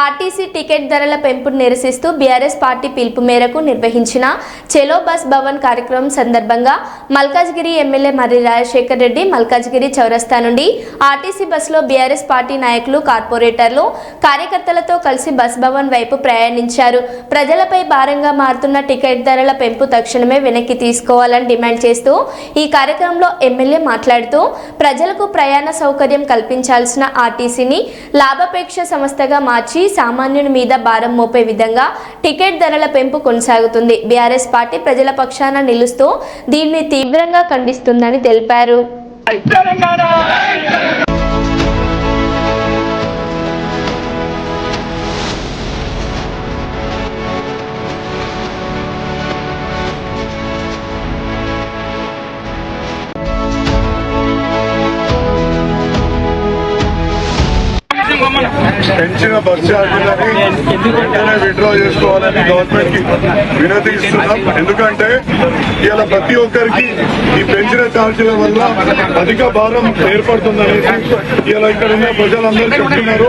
RTC ticket ధరల పెంపును నిరసిస్తూ BRS party పిలుపు మేరకు నిర్వహించిన చెలో బస్ భవన్ కార్యక్రమం సందర్భంగా మల్కాజ్గిరి ఎమ్మెల్యే మర్రి రాజశేఖర్ రెడ్డి మల్కాజ్గిరి చౌరస్తా నుండి ఆర్టీసీ బస్సులో బీఆర్ఎస్ పార్టీ నాయకులు కార్పొరేటర్లు కార్యకర్తలతో కలిసి బస్ భవన్ వైపు ప్రయాణించారు. ప్రజలపై భారంగా మారుతున్న టికెట్ ధరల పెంపు తక్షణమే వెనక్కి తీసుకోవాలని డిమాండ్ చేస్తూ ఈ కార్యక్రమంలో ఎమ్మెల్యే మాట్లాడుతూ ప్రజలకు ప్రయాణ సౌకర్యం కల్పించాల్సిన ఆర్టీసీని లాభాపేక్ష సంస్థగా మార్చి సామాన్యుని మీద భారం మోపే విధంగా టికెట్ ధరల పెంపు కొనసాగుతుంది. బీఆర్ఎస్ పార్టీ ప్రజల పక్షాన నిలుస్తూ దీన్ని తీవ్రంగా ఖండిస్తుందని తెలిపారు. పెంచిన బస్ ఛార్జీలని వెంటనే విత్డ్రా చేసుకోవాలని గవర్నమెంట్కి వినతి ఇస్తున్నాం. ఎందుకంటే ఇలా ప్రతి ఒక్కరికి ఈ పెంచిన ఛార్జీల వల్ల అధిక భారం ఏర్పడుతుందనేసి ఇలా ఇక్కడ ఉన్న ప్రజలందరూ చెప్తున్నారు.